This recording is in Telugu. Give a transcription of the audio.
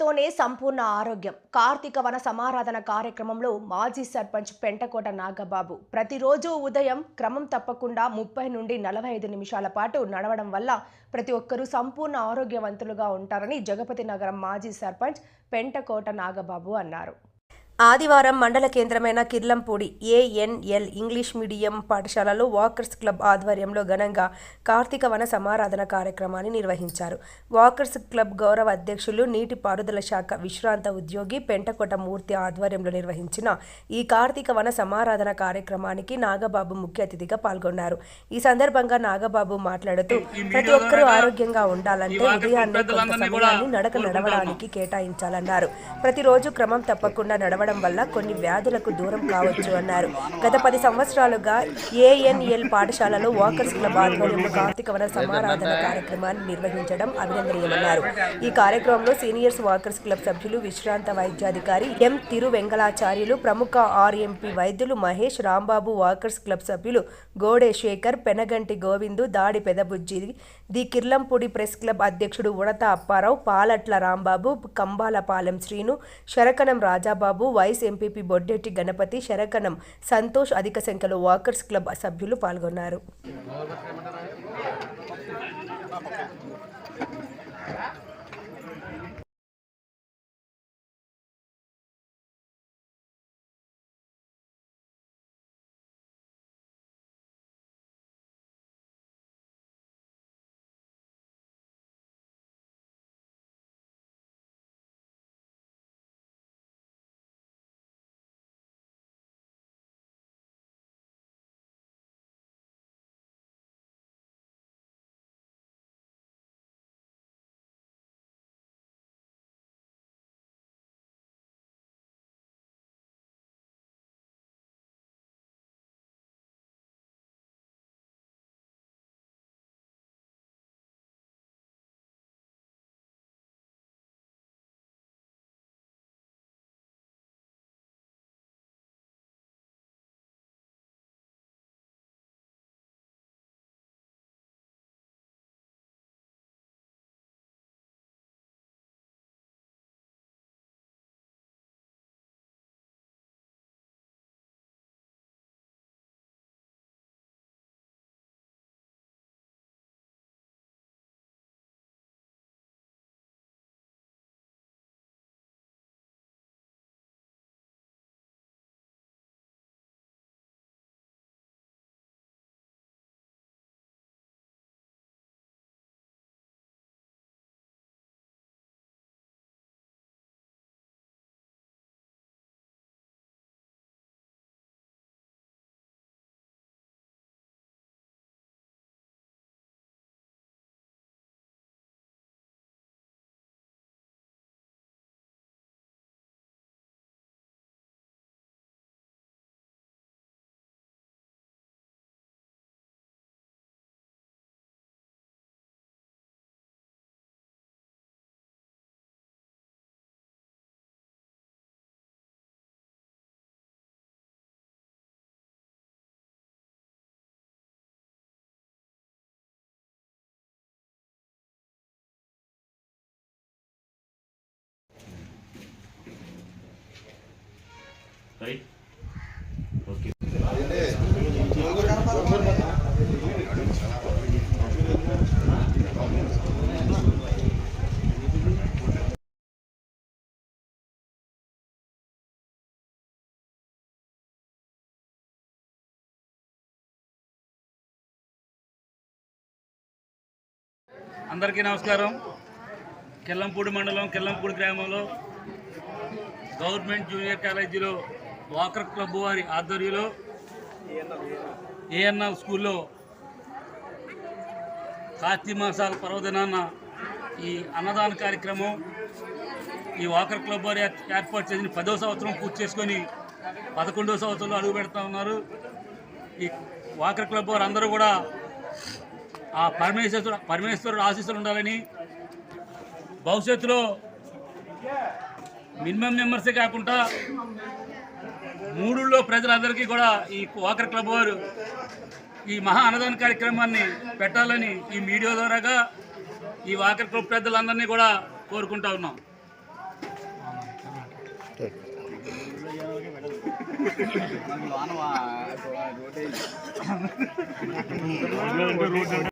నీళ్ళతోనే సంపూర్ణ ఆరోగ్యం. కార్తీక వన సమారాధన కార్యక్రమంలో మాజీ సర్పంచ్ పెంటకోట నాగబాబు. ప్రతిరోజు ఉదయం క్రమం తప్పకుండా ముప్పై నుండి నలభై ఐదు నిమిషాల పాటు నడవడం వల్ల ప్రతి ఒక్కరూ సంపూర్ణ ఆరోగ్యవంతులుగా ఉంటారని జగపతి నగరం మాజీ సర్పంచ్ పెంటకోట నాగబాబు అన్నారు. ఆదివారం మండల కేంద్రమైన కిర్లంపూడి ఏఎన్ఎల్ ఇంగ్లీష్ మీడియం పాఠశాలలో వాకర్స్ క్లబ్ ఆధ్వర్యంలో ఘనంగా కార్తీక వన సమారాధన కార్యక్రమాన్ని నిర్వహించారు. వాకర్స్ క్లబ్ గౌరవ అధ్యక్షులు నీటిపారుదల శాఖ విశ్రాంత ఉద్యోగి పెంటకోట మూర్తి ఆధ్వర్యంలో నిర్వహించిన ఈ కార్తీక వన సమారాధన కార్యక్రమానికి నాగబాబు ముఖ్య అతిథిగా పాల్గొన్నారు. ఈ సందర్భంగా నాగబాబు మాట్లాడుతూ ప్రతి ఒక్కరూ ఆరోగ్యంగా ఉండాలంటే ఉదయాన్నే కొంత సమయాన్ని నడక నడవడానికి కేటాయించాలన్నారు. ప్రతిరోజు క్రమం తప్పకుండా నడవడం వల్ల కొన్ని వ్యాధులకు దూరం కావచ్చు అన్నారు. గత పది సంవత్సరాలుగా ఏఎన్ఎల్ పాఠశాలలో వాకర్స్ క్లబ్ ఆధ్వర్యంలో కార్తీక వన సమారాధన కార్యక్రమాన్ని నిర్వహించడం అభినందనీయమన్నారు. ఈ కార్యక్రమంలో సీనియర్స్ వాకర్స్ క్లబ్ సభ్యులు విశ్రాంత వైద్యాధికారి ఎం తిరు వెంకలాచార్యులు ప్రముఖ ఆర్ఎంపీ వైద్యులు మహేష్ రాంబాబు వాకర్స్ క్లబ్ సభ్యులు గోడే Sekhar Penaganti Govindu Dadi Pedabujji the Kirlampudi press club అధ్యక్షుడు ఉడత అప్పారావు పాలట్ల రాంబాబు కంబాలపాలెం శ్రీను శరకనం రాజాబాబు వైస్ ఎంపీపీ బొడ్డెట్టి గణపతి శరకనం సంతోష్ అధిక సంఖ్యలో వాకర్స్ క్లబ్ సభ్యులు పాల్గొన్నారు. రైట్ ఓకే అందరికీ నమస్కారం. కెల్లంపూడి మండలం కెల్లంపూడి గ్రామంలో గవర్నమెంట్ జూనియర్ కాలేజీలో వాకర్ క్లబ్ వారి ఆధ్వర్యంలో ఏఎన్ఆర్ స్కూల్లో కార్తీక మాసాల పర్వదినాన ఈ అన్నదాన కార్యక్రమం ఈ వాకర్ క్లబ్ వారు ఏర్పాటు చేసిన పదవ సంవత్సరం పూర్తి చేసుకొని పదకొండవ సంవత్సరంలో అడుగు పెడతా ఉన్నారు. ఈ వాకర్ క్లబ్ వారు అందరూ కూడా ఆ పరమేశ్వరుడు పరమేశ్వరుడు ఆశీస్సులు ఉండాలని భవిష్యత్తులో మినిమం మెంబర్సే కాకుండా మూడుల్లో ప్రజలందరికీ కూడా ఈ వాకర్ క్లబ్ వారు ఈ మహా అన్నదాన కార్యక్రమాన్ని పెట్టాలని ఈ మీడియా ద్వారాగా ఈ వాకర్ క్లబ్ పెద్దలందరినీ కూడా కోరుకుంటా ఉన్నాం.